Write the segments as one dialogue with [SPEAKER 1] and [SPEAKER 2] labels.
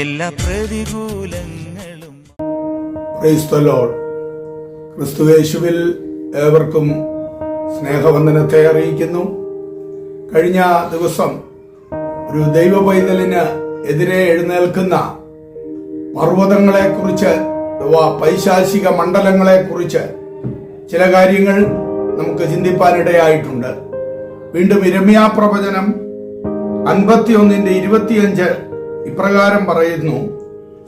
[SPEAKER 1] എല്ലാ പ്രതികൂലങ്ങളും ക്രിസ്തുവേശുവിൽ ഏവർക്കും സ്നേഹവന്ദനത്തെ അറിയിക്കുന്നു. കഴിഞ്ഞ ദിവസം ഒരു ദൈവ പൈതലിന് എതിരെ എഴുന്നേൽക്കുന്ന പർവതങ്ങളെക്കുറിച്ച് അഥവാ പൈശാചിക മണ്ഡലങ്ങളെ കുറിച്ച് ചില കാര്യങ്ങൾ നമുക്ക് ചിന്തിപ്പാനിടയായിട്ടുണ്ട്. വീണ്ടും ഇരമ്യാ പ്രവചനം അൻപത്തിയൊന്നിന്റെ ഇരുപത്തിയഞ്ച് ഇപ്രകാരം പറയുന്നു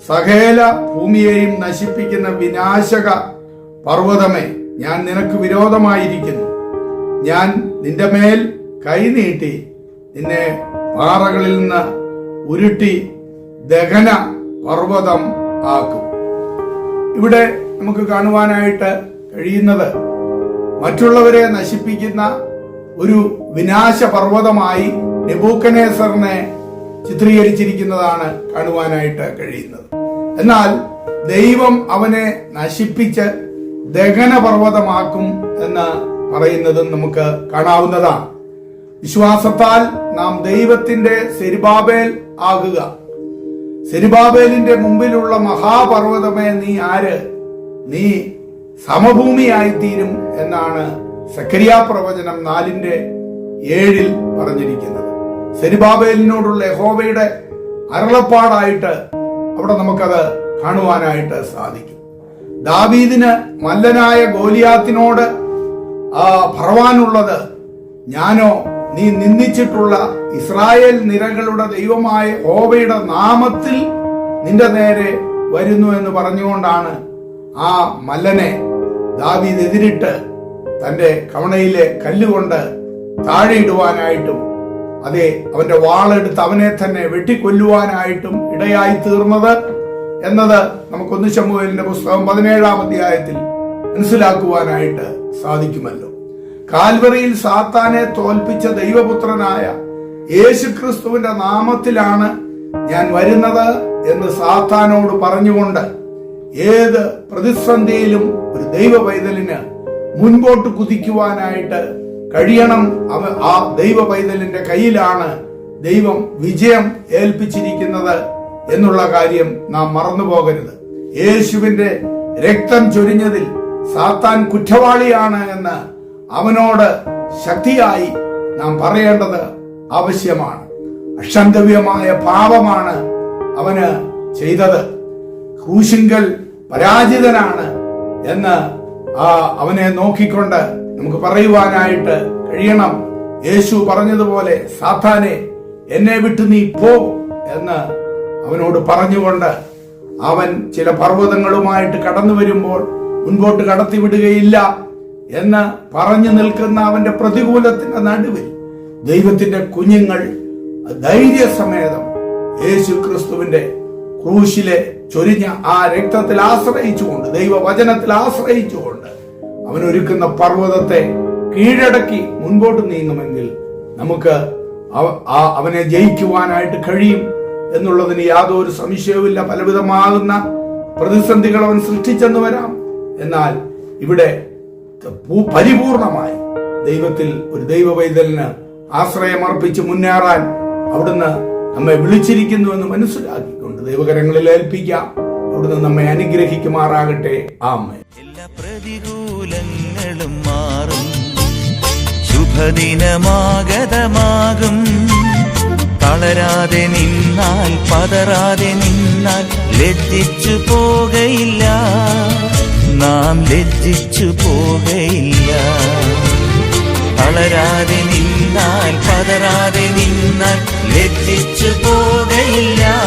[SPEAKER 1] സഹേല ഭൂമിയെയും നശിപ്പിക്കുന്ന വിനാശക പർവതമേ ഞാൻ നിനക്ക് വിരോധമായിരിക്കുന്നു. ഞാൻ നിന്റെ മേൽ കൈനീട്ടി നിന്നെ പാറകളിൽ നിന്ന് ഉരുട്ടി ദഹന പർവതം ആക്കും. ഇവിടെ നമുക്ക് കാണുവാനായിട്ട് കഴിയുന്നത് മറ്റുള്ളവരെ നശിപ്പിക്കുന്ന ഒരു വിനാശ പർവതമായി നെബൂക്കനേസറിനെ ചിത്രീകരിച്ചിരിക്കുന്നതാണ് കാണുവാനായിട്ട് കഴിയുന്നത്. എന്നാൽ ദൈവം അവനെ നശിപ്പിച്ച് ദഹന പർവതമാക്കും എന്ന് പറയുന്നതും നമുക്ക് കാണാവുന്നതാണ്. വിശ്വാസത്താൽ നാം ദൈവത്തിന്റെ സെരിബാബേൽ ആകുക. സെരിബാബേലിന്റെ മുമ്പിലുള്ള മഹാപർവതമേ നീ ആര്? നീ സമഭൂമിയായിത്തീരും എന്നാണ് സക്രിയ പ്രവചനം നാലിന്റെ ഏഴിൽ പറഞ്ഞിരിക്കുന്നത്. സെരിബാബേലിനോടുള്ള യഹോവയുടെ അരളപ്പാടായിട്ട് അവിടെ നമുക്കത് കാണുവാനായിട്ട് സാധിക്കും. ദാവീദിന് മല്ലനായ ഗോലിയാത്തിനോട് ആ പറവാനുള്ളത് ഞാനോ നീ നിന്ദിച്ചിട്ടുള്ള ഇസ്രായേൽ നിരകളുടെ ദൈവമായ ഹോവയുടെ നാമത്തിൽ നിന്റെ നേരെ വരുന്നു എന്ന് പറഞ്ഞുകൊണ്ടാണ് ആ മല്ലനെ ദാവീദ് എതിരിട്ട് തന്റെ കവണയിലെ കല്ലുകൊണ്ട് താഴെ ഇടുവാനായിട്ടും അതെ അവന്റെ വാളെടുത്ത് അവനെ തന്നെ വെട്ടിക്കൊല്ലുവാനായിട്ടും ഇടയായി തീർന്നത് എന്നത് നമുക്ക് ഒന്ന് ശമുവേലിന്റെ പുസ്തകം പതിനേഴാം അധ്യായത്തിൽ മനസ്സിലാക്കുവാനായിട്ട് സാധിക്കുമല്ലോ. കാൽവറിയിൽ സാത്താനെ തോൽപ്പിച്ച ദൈവപുത്രനായ യേശുക്രിസ്തുവിന്റെ നാമത്തിലാണ് ഞാൻ വരുന്നത് എന്ന് സാത്താനോട് പറഞ്ഞുകൊണ്ട് ഏത് പ്രതിസന്ധിയിലും ഒരു ദൈവ പൈതലിന് മുൻപോട്ട് കുതിക്കുവാനായിട്ട് കഴിയണം. അവ ആ ദൈവ പൈതലിന്റെ കയ്യിലാണ് ദൈവം വിജയം ഏൽപ്പിച്ചിരിക്കുന്നത് എന്നുള്ള കാര്യം നാം മറന്നു പോകരുത് യേശുവിന്റെ രക്തം ചൊരിഞ്ഞതിൽ സാത്താൻ കുറ്റവാളിയാണ് എന്ന് അവനോട് ശക്തിയായി നാം പറയേണ്ടത് ആവശ്യമാണ്. അക്ഷന്തവ്യമായ പാപമാണ് അവന് ചെയ്തത്. ക്രൂശിങ്കൽ പരാജിതനാണ് എന്ന് ആ അവനെ നോക്കിക്കൊണ്ട് നമുക്ക് പറയുവാനായിട്ട് കഴിയണം. യേശു പറഞ്ഞതുപോലെ സാത്താനെ എന്നെ വിട്ട് നീ പോ എന്ന് അവനോട് പറഞ്ഞുകൊണ്ട് അവൻ ചില പർവതങ്ങളുമായിട്ട് കടന്നു വരുമ്പോൾ മുൻപോട്ട് കടത്തിവിടുകയില്ല എന്ന് പറഞ്ഞു നിൽക്കുന്ന അവന്റെ പ്രതികൂലത്തിന്റെ നടുവിൽ ദൈവത്തിന്റെ കുഞ്ഞുങ്ങൾ ധൈര്യസമേതം യേശു ക്രിസ്തുവിന്റെ ക്രൂശിലെ ചൊരിഞ്ഞ ആ രക്തത്തിൽ ആശ്രയിച്ചുകൊണ്ട് ദൈവവചനത്തിൽ ആശ്രയിച്ചുകൊണ്ട് അവൻ ഒരുക്കുന്ന പർവതത്തെ കീഴടക്കി മുൻപോട്ട് നീങ്ങുമെങ്കിൽ നമുക്ക് അവനെ ജയിക്കുവാനായിട്ട് കഴിയും എന്നുള്ളതിന് യാതൊരു സംശയവുമില്ല. പലവിധമാകുന്ന പ്രതിസന്ധികൾ അവൻ സൃഷ്ടിച്ചെന്ന് വരാം. എന്നാൽ ഇവിടെ പരിപൂർണമായി ദൈവത്തിൽ ഒരു ദൈവ വൈതലിന് ആശ്രയമർപ്പിച്ച് മുന്നേറാൻ അവിടുന്ന് നമ്മെ വിളിച്ചിരിക്കുന്നു എന്ന് മനസ്സിലാക്കിക്കൊണ്ട് ദൈവകരങ്ങളിൽ ഏൽപ്പിക്കാം. അവിടുന്ന് നമ്മെ അനുഗ്രഹിക്കുമാറാകട്ടെ. ആമേ
[SPEAKER 2] എല്ലാ പ്രതികൂലങ്ങളും മാറും. ശുഭദിനമാഗതമാകും. തളരാതെ നിന്നാൽ പതറാതെ നിന്നാൽ ലജ്ജിച്ചു പോകയില്ല. നാം ലജ്ജിച്ചു പോകയില്ല. തളരാതെ നിന്നാൽ പതരാതെ നിന്നാൽ ലജ്ജിച്ചു പോകയില്ല.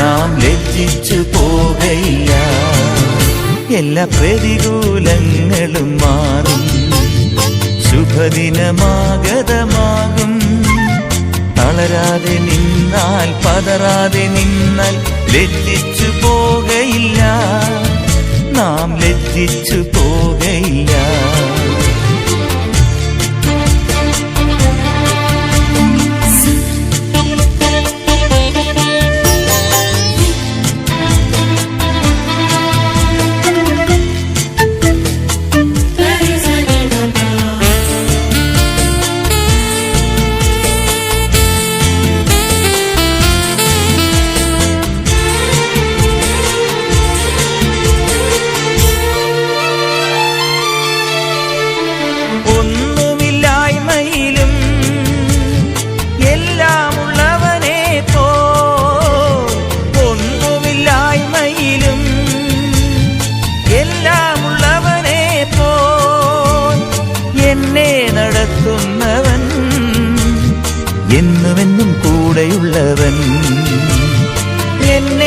[SPEAKER 2] നാം ലജ്ജിച്ചു പോകയില്ല. എല്ലാ പ്രതികൂലങ്ങളും മാറും. ശുഭദിനമാഗതമാകും. തളരാതെ നിന്നാൽ പതറാതെ നിന്നാൽ ലജ്ജിച്ചു പോകയില്ല. നാം ലജ്ജിച്ചു പോകയില്ല.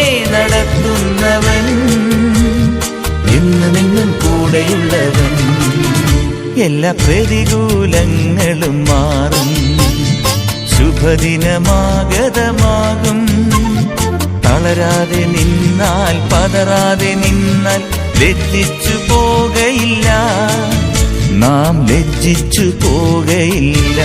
[SPEAKER 2] നടത്തുന്നവൻ. എന്നും എന്നും കൂടെയുള്ളവൻ. എല്ലാ പ്രതികൂലങ്ങളും മാറും. ശുഭദിനമാഗതമാകും. തളരാതെ നിന്നാൽ പതറാതെ നിന്നാൽ ലജ്ജിച്ചു പോകയില്ല. നാം ലജ്ജിച്ചു പോകയില്ല.